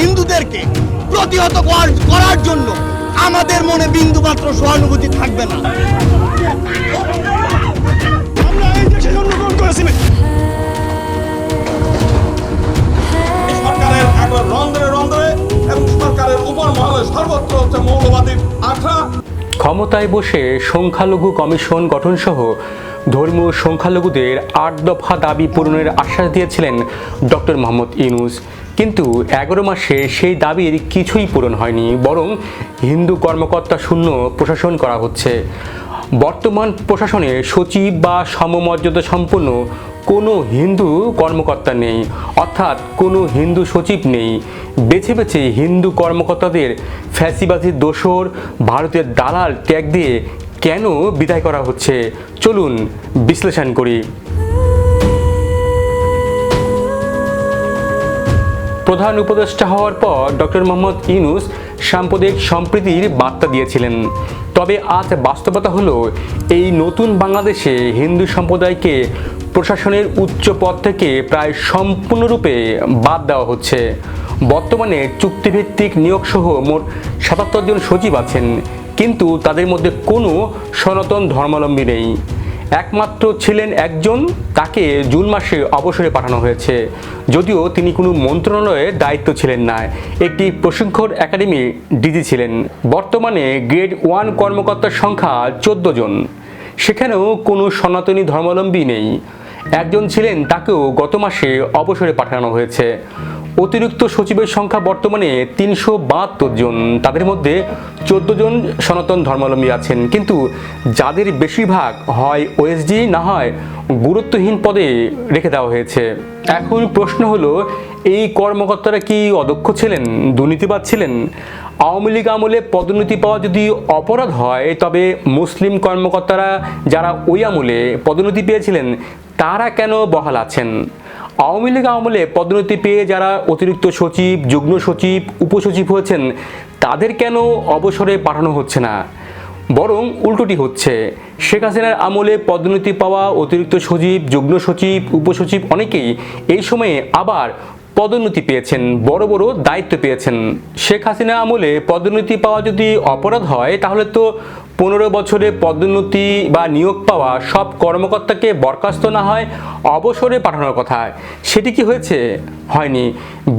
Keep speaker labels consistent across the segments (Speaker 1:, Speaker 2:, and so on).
Speaker 1: হিন্দুদেরকে প্রতিহত করার জন্য আমাদের মনে বিন্দু মাত্র সহানুভূতি থাকবে না।
Speaker 2: ক্ষমতায় বসে সংখ্যালঘু কমিশন গঠনসহ ধর্মীয় সংখ্যালঘুদের আট দফা দাবি পূরণের আশ্বাস দিয়েছিলেন ডক্টর মোহাম্মদ ইউনুস। কিন্তু এগারো মাসে সেই দাবির কিছুই পূরণ হয়নি, বরং হিন্দু কর্মকর্তা শূন্য প্রশাসন করা হচ্ছে। বর্তমান প্রশাসনে সচিব বা সমমর্যাদা সম্পন্ন কোনো হিন্দু কর্মকর্তা নেই, অর্থাৎ কোনো হিন্দু সচিব নেই। বেছে বেছে হিন্দু কর্মকর্তাদের ফ্যাসিবাদীর দোসর ভারতের দালাল ট্যাগ দিয়ে কেন বিদায় করা হচ্ছে? চলুন বিশ্লেষণ করি। প্রধান উপদেষ্টা হওয়ার পর ডক্টর মোহাম্মদ ইউনুস সাম্প্রদায়িক সম্প্রীতির বার্তা দিয়েছিলেন। তবে আজ বাস্তবতা হলো, এই নতুন বাংলাদেশে হিন্দু সম্প্রদায়কে প্রশাসনের উচ্চ পদ থেকে প্রায় সম্পূর্ণরূপে বাদ দেওয়া হচ্ছে। বর্তমানে চুক্তিভিত্তিক নিয়োগসহ মোট সাতাত্তর জন সচিব আছেন, কিন্তু তাদের মধ্যে কোনো সনাতন ধর্মাবলম্বী নেই। একমাত্র ছিলেন একজন, তাকে জুন মাসে অবসরে পাঠানো হয়েছে। যদিও তিনি কোনো মন্ত্রণালয়ে দায়িত্ব ছিলেন না, একটি প্রশিক্ষণ একাডেমি ডিজি ছিলেন। বর্তমানে গ্রেড ওয়ান কর্মকর্তার সংখ্যা চোদ্দ জন। সেখানেও কোনো সনাতনী ধর্মাবলম্বী নেই। একজন ছিলেন তাকেও গত মাসে অবসরে পাঠানো হয়েছে। অতিরিক্ত সচিবের সংখ্যা বর্তমানে তিনশো বাহাত্তর জন। তাদের মধ্যে চোদ্দ জন সনাতন ধর্মাবলম্বী আছেন। কিন্তু যাদের বেশিরভাগ হয় ওএসডি না হয় গুরুত্বহীন পদে রেখে দেওয়া হয়েছে। এখন প্রশ্ন হলো এই কর্মকর্তারা কি অদক্ষ ছিলেন? দুর্নীতিবাদ ছিলেন? আওয়ামী লীগ আমলে পদোন্নতি পাওয়া যদি অপরাধ হয়, তবে মুসলিম কর্মকর্তারা যারা ওই আমলে পদোন্নতি পেয়েছিলেন, তারা কেন বহাল আছেন? আওয়ামী লীগ আমলে পদোন্নতি পেয়ে যারা অতিরিক্ত সচিব, যুগ্ম সচিব, উপসচিব হয়েছেন, তাদের কেন অবসরে পাঠানো হচ্ছে না? বরং উল্টোটি হচ্ছে, শেখ হাসিনার আমলে পদোন্নতি পাওয়া অতিরিক্ত সচিব, যুগ্ম সচিব, উপসচিব অনেকেই এই সময়ে আবার পদোন্নতি পেয়েছেন, বড় বড় দায়িত্ব পেয়েছেন। শেখ হাসিনা আমলে পদোন্নতি পাওয়া যদি অপরাধ হয়, তাহলে তো পনেরো বছরে পদোন্নতি বা নিয়োগ পাওয়া সব কর্মকর্তাকে বরখাস্ত না হয়, অবসরে পাঠানোর কথা। সেটি কি হয়েছে? হয়নি।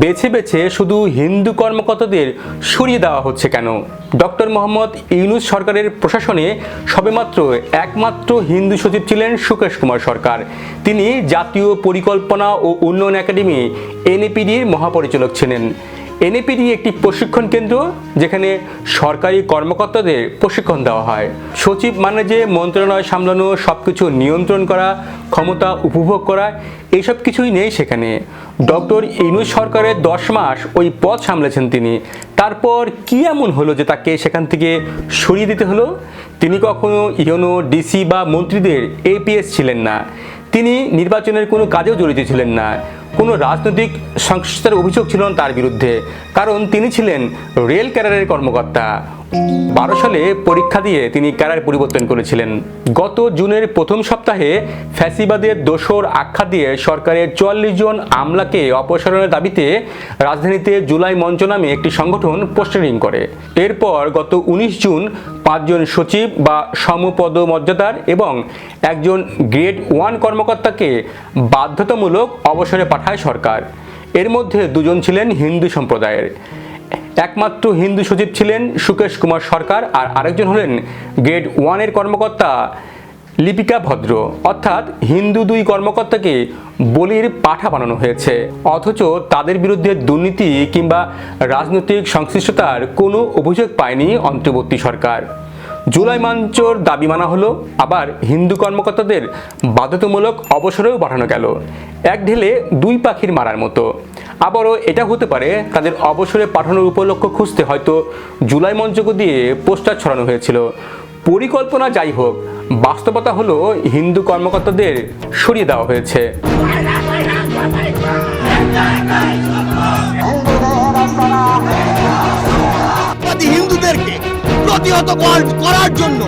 Speaker 2: বেছে বেছে শুধু হিন্দু কর্মকর্তাদের সরিয়ে দেওয়া হচ্ছে কেন? ডক্টর মোহাম্মদ ইউনুস সরকারের প্রশাসনে সবেমাত্র একমাত্র হিন্দু সচিব ছিলেন সুকেশ কুমার সরকার। তিনি জাতীয় পরিকল্পনা ও উন্নয়ন একাডেমি এনএপিডির মহাপরিচালক ছিলেন। এনএপিডি একটি প্রশিক্ষণ কেন্দ্র যেখানে সরকারি কর্মকর্তাদের প্রশিক্ষণ দেওয়া হয়। সচিব মানে যে মন্ত্রণালয় সামলানো সব কিছু নিয়ন্ত্রণ করা, ক্ষমতা উপভোগ করা এইসব কিছুই নেই সেখানে। ডক্টর ইনুস সরকারের দশ মাস ওই পদ সামলেছেন তিনি। তারপর কি এমন হলো যে তাকে সেখান থেকে সরিয়ে দিতে হলো? তিনি কখনো ইয়নো ডিসি বা মন্ত্রীদের এপিএস ছিলেন না। তিনি নির্বাচনের কোনো কাজেও জড়িত ছিলেন না। কোনো রাজনৈতিক সংশ্লিষ্টতার অভিযোগ ছিল না তার বিরুদ্ধে। কারণ তিনি ছিলেন রেল ক্যাডারের কর্মকর্তা। বারো সালে পরীক্ষা দিয়ে তিনি ক্যারিয়ার পরিবর্তন করেছিলেন। গত জুনের প্রথম সপ্তাহে ফ্যাসিবাদের দোসর আখ্যা দিয়ে সরকারের চুয়াল্লিশ জন আমলাকে অপসারণের দাবিতে রাজধানীতে জুলাই মঞ্চ নামে একটি সংগঠন পোস্টারিং করে। এরপর গত উনিশ জুন পাঁচজন সচিব বা সমপদ মর্যাদার এবং একজন গ্রেড ওয়ান কর্মকর্তাকে বাধ্যতামূলক অবসরে পাঠায় সরকার। এর মধ্যে দুজন ছিলেন হিন্দু সম্প্রদায়ের। একমাত্র হিন্দু সচিব ছিলেন সুকেশ কুমার সরকার আর আরেকজন হলেন গ্রেড ওয়ানের কর্মকর্তা লিপিকা ভদ্র। অর্থাৎ হিন্দু দুই কর্মকর্তাকে বলির পাঠা বানানো হয়েছে। অথচ তাদের বিরুদ্ধে দুর্নীতি কিংবা রাজনৈতিক সংশ্লিষ্টতার কোনো অভিযোগ পায়নি অন্তর্বর্তী সরকার। জুলাই মঞ্চর দাবি মানা হলো, আবার হিন্দু কর্মকর্তাদের বাধ্যতামূলক অবসরেও পাঠানো গেল। এক ঢেলে দুই পাখির মারার মতো। আবারও এটা হতে পারে, তাদের অবসরে পাঠানোর উপলক্ষ খুঁজতে হয়তো জুলাই মঞ্চকে দিয়ে পোস্টার ছড়ানো হয়েছিল। পরিকল্পনা যাই হোক, বাস্তবতা হলো হিন্দু কর্মকর্তাদের সরিয়ে দেওয়া হয়েছে।
Speaker 1: হিন্দুদেরকে প্রতিহত করার- জন্য।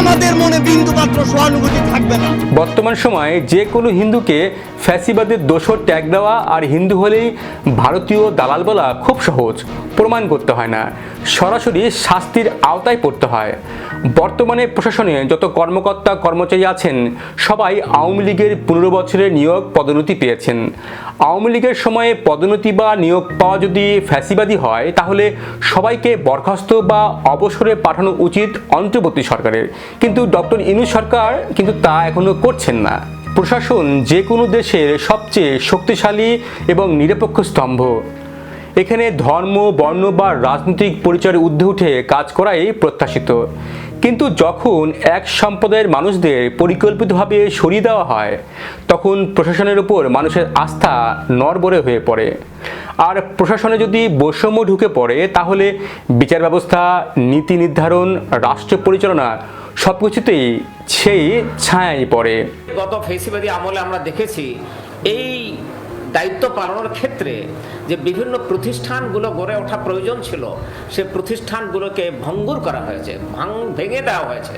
Speaker 1: আমাদের মনে বিন্দুমাত্র সহানুভূতি থাকবে না।
Speaker 2: বর্তমান সময়ে যে কোনো হিন্দুকে ফ্যাসিবাদের দোষর ট্যাগ দেওয়া আর হিন্দু হলেই ভারতীয় দালাল বলা খুব সহজ, প্রমাণ করতে হয় না। সরাসরি শাস্তির আওতায় পড়তে হয়। বর্তমানে প্রশাসনে যত কর্মকর্তা কর্মচারী আছেন, সবাই আওয়ামী লীগের পনেরো বছরের নিয়োগ পদোন্নতি পেয়েছেন। আওয়ামী লীগের সময়ে পদোন্নতি বা নিয়োগ পাওয়া যদি ফ্যাসিবাদী হয়, তাহলে সবাইকে বরখাস্ত বা অবসরে পাঠানো উচিত অন্তর্বর্তী সরকারের। কিন্তু ডক্টর ইনু সরকার কিন্তু তা এখনও করছেন না। প্রশাসন যে কোনো দেশের সবচেয়ে শক্তিশালী এবং নিরপেক্ষ স্তম্ভ। এখানে ধর্ম, বর্ণ বা রাজনৈতিক পরিচয়ের ঊর্ধ্বে উঠে কাজ করাই প্রত্যাশিত। কিন্তু যখন এক সম্প্রদায়ের মানুষদের পরিকল্পিতভাবে সরিয়ে দেওয়া হয়, তখন প্রশাসনের উপর মানুষের আস্থা নরবরে হয়ে পড়ে। আর প্রশাসনে যদি বৈষম্য ঢুকে পড়ে, তাহলে বিচার ব্যবস্থা, নীতি নির্ধারণ, রাষ্ট্র পরিচালনা সব কিছুতেই সেই ছায়াই পড়ে।
Speaker 3: গত ফেসিবাদী আমলে আমরা দেখেছি এই দায়িত্ব পালনের ক্ষেত্রে যে বিভিন্ন প্রতিষ্ঠানগুলো গড়ে ওঠা প্রয়োজন ছিল, সে প্রতিষ্ঠানগুলোকে ভঙ্গুর করা হয়েছে, ভাঙ ভেঙে দেওয়া হয়েছে।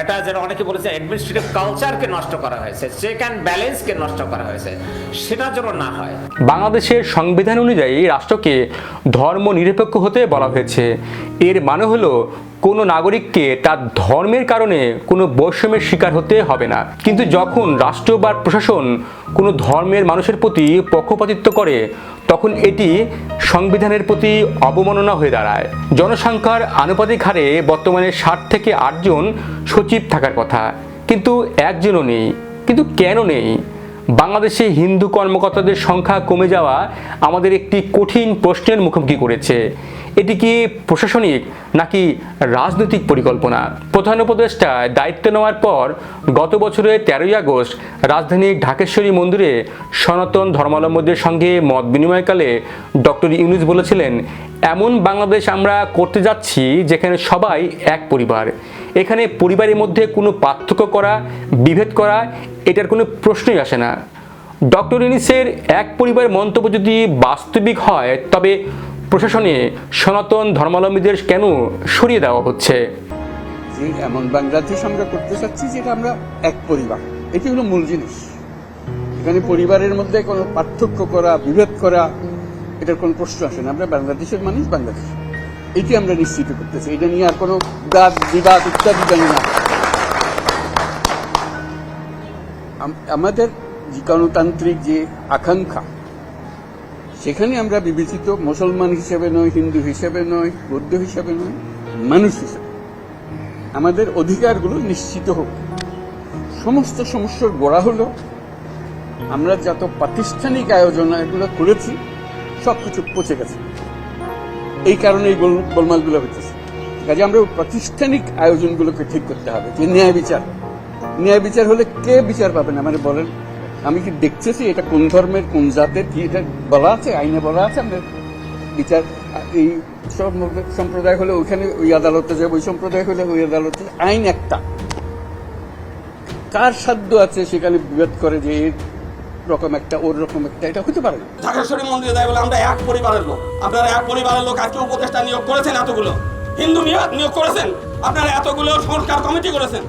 Speaker 3: এটা যেন অনেকে বলেছে অ্যাডমিনিস্ট্রেটিভ কালচারকে নষ্ট করা হয়েছে চেক অ্যান্ড ব্যালেন্সকে নষ্ট করা হয়েছে, সেটা যেন না হয়।
Speaker 2: বাংলাদেশের সংবিধান অনুযায়ী রাষ্ট্রকে ধর্ম নিরপেক্ষ হতে বলা হয়েছে। এর মানে হলো, কোনো নাগরিককে তার ধর্মের কারণে কোনো বৈষম্যের শিকার হতে হবে না। কিন্তু যখন রাষ্ট্র বা প্রশাসন কোনো ধর্মের মানুষের প্রতি পক্ষপাতিত্ব করে তখন এটি সংবিধানের প্রতি অবমাননা হয়ে দাঁড়ায়। জনসংখ্যার আনুপাতিক হারে বর্তমানে ষাট থেকে আটজন সচিব থাকার কথা। কিন্তু একজনও নেই। কিন্তু কেন নেই? বাংলাদেশে হিন্দু কর্মকর্তাদের সংখ্যা কমে যাওয়া আমাদের একটি কঠিন প্রশ্নের মুখোমুখি করেছে। এটি কি প্রশাসনিক নাকি রাজনৈতিক পরিকল্পনা? প্রধান উপদেষ্টায় দায়িত্ব নেওয়ার পর গত বছরের তেরোই আগস্ট রাজধানীর ঢাকেশ্বরী মন্দিরে সনাতন ধর্মাবলম্বীদের সঙ্গে মত বিনিময়কালে ডক্টর ইউনুস বলেছিলেন, এমন বাংলাদেশ আমরা করতে যাচ্ছি যেখানে সবাই এক পরিবার। এখানে পরিবারের মধ্যে কোনো পার্থক্য করা, বিভেদ করা এটার কোনো প্রশ্নই আসে না। ডক্টর ইনিসের এক পরিবার মন্তব্য যদি বাস্তবিক হয়, তবে প্রশাসনে সনাতন ধর্মাবলম্বীদের কেন সরিয়ে দেওয়া হচ্ছে?
Speaker 4: যে এমন বাংলাদেশ আমরা করতে চাচ্ছি যেটা আমরা এক পরিবার। এটি হলো মূল জিনিস। এখানে পরিবারের মধ্যে কোনো পার্থক্য করা, বিভেদ করা, এটার কোনো প্রশ্ন আসে না। আমরা বাংলাদেশের মানুষ বাংলাদেশ। এটি আমরা নিশ্চিত করতেছি এটা নিয়ে আর কোনো বাদ বিবাদ ইত্যাদি জানি না। আমাদের গণতান্ত্রিক যে আকাঙ্ক্ষা, সেখানে আমরা বিবেচিত মুসলমান হিসেবে নয়, হিন্দু হিসেবে নয়, বৌদ্ধ হিসেবে নয়, মানুষ হিসেবে। আমাদের অধিকারগুলো নিশ্চিত হোক। সমস্ত সমস্যার গোড়া হলো, আমরা যত প্রাতিষ্ঠানিক আয়োজন এগুলো করেছি, সবকিছু পচে গেছে। এই কারণে এই গোল- গোলমালগুলো হইতেছে। কাজে আমরা প্রাতিষ্ঠানিক আয়োজনগুলোকে ঠিক করতে হবে, যে ন্যায় বিচার। ন্যায় বিচার হলে কে বিচার পাবে না? মানে বলেন, আমি কি দেখতেছি এটা কোন ধর্মের, কোন জাতের? কি এটা বলা আছে? আইনে বলা আছে আমাদের বিচার? এই সব সম্প্রদায় হলে ওইখানে ওই আদালতে যাবে, ওই সম্প্রদায় হলে ওই আদালতে আইন একটা। কার সাধ্য আছে সেখানে বিভেদ করে যে রকম একটা, ওর রকম একটা? এটা হতে পারে
Speaker 5: মন্দিরে বলে আমরা এক পরিবারের লোক। আপনারা এক পরিবারের লোক, আজকে উপদেষ্টা নিয়োগ করেছেন এতগুলো। হিন্দু নিয়োগ করেছেন। আপনারা এতগুলো সংস্কার কমিটি করেছেন।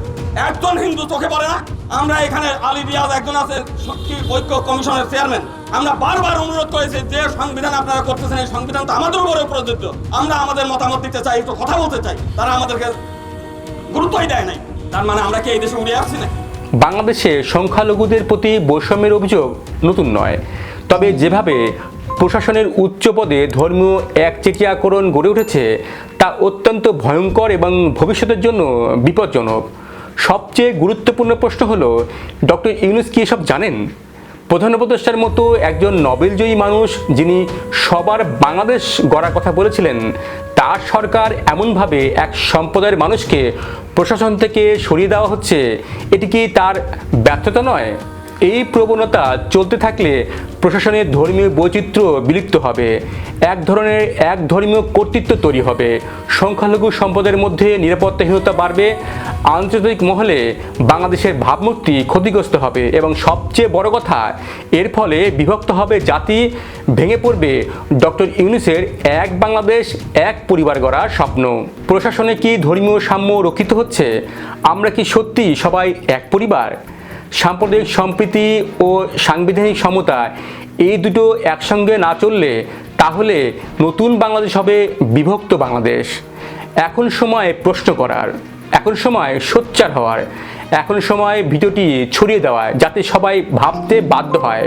Speaker 5: একজন হিন্দু চোখে পড়ে না? আমরা এখানে আলী রিয়াজ একজন আছে শক্তি ঐক্য কমিশনের চেয়ারম্যান। আমরা বারবার অনুরোধ করেছি, যে সংবিধান আপনারা করতেছেন, এই সংবিধান তো আমাদের উপরে প্রযোজ্য। আমরা আমাদের মতামত দিতে চাই, একটু কথা বলতে চাই। তারা আমাদেরকে গুরুত্বই দেয় নাই। তার মানে আমরা কি এই দেশে উড়ে আসছি না
Speaker 2: বাংলাদেশে সংখ্যালঘুদের প্রতি বৈষম্যের অভিযোগ নতুন নয়। তবে যেভাবে প্রশাসনের উচ্চ পদে ধর্মীয় একচেটিয়াকরণ গড়ে উঠেছে, তা অত্যন্ত ভয়ঙ্কর এবং ভবিষ্যতের জন্য বিপজ্জনক। সবচেয়ে গুরুত্বপূর্ণ প্রশ্ন হল, ডক্টর ইউনুস কি এসব জানেন? প্রধান উপদেষ্টার মতো একজন নবেলজয়ী মানুষ যিনি সবার বাংলাদেশ গড়ার কথা বলেছিলেন, তার সরকার এমনভাবে এক সম্প্রদায়ের মানুষকে প্রশাসন থেকে সরিয়ে দেওয়া হচ্ছে। এটি কি তার ব্যর্থতা নয়? এই প্রবণতা চলতে থাকলে প্রশাসনের ধর্মীয় বৈচিত্র্য বিলুপ্ত হবে। এক ধরনের, এক ধর্মীয় কর্তৃত্ব তৈরি হবে। সংখ্যালঘু সম্পদের মধ্যে নিরাপত্তাহীনতা বাড়বে। আন্তর্জাতিক মহলে বাংলাদেশের ভাবমূর্তি ক্ষতিগ্রস্ত হবে এবং সবচেয়ে বড় কথা, এর ফলে বিভক্ত হবে জাতি, ভেঙে পড়বে ডক্টর ইউনুসের এক বাংলাদেশ, এক পরিবার গড়ার স্বপ্ন। প্রশাসনে কি ধর্মীয় সাম্য রক্ষিত হচ্ছে? আমরা কি সত্যি সবাই এক পরিবার? সাম্প্রদায়িক সম্প্রীতি ও সাংবিধানিক সমতা এই দুটো একসঙ্গে না চললে তাহলে নতুন বাংলাদেশ হবে বিভক্ত বাংলাদেশ। এখন সময় প্রশ্ন করার, এখন সময় সোচ্চার হওয়ার, এখন সময় ভিডিওটি ছড়িয়ে দেওয়ার যাতে সবাই ভাবতে বাধ্য হয়।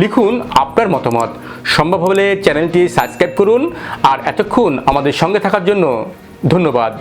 Speaker 2: লিখুন আপনার মতামত। সম্ভব হলে চ্যানেলটি সাবস্ক্রাইব করুন আর এতক্ষণ আমাদের সঙ্গে থাকার জন্য ধন্যবাদ।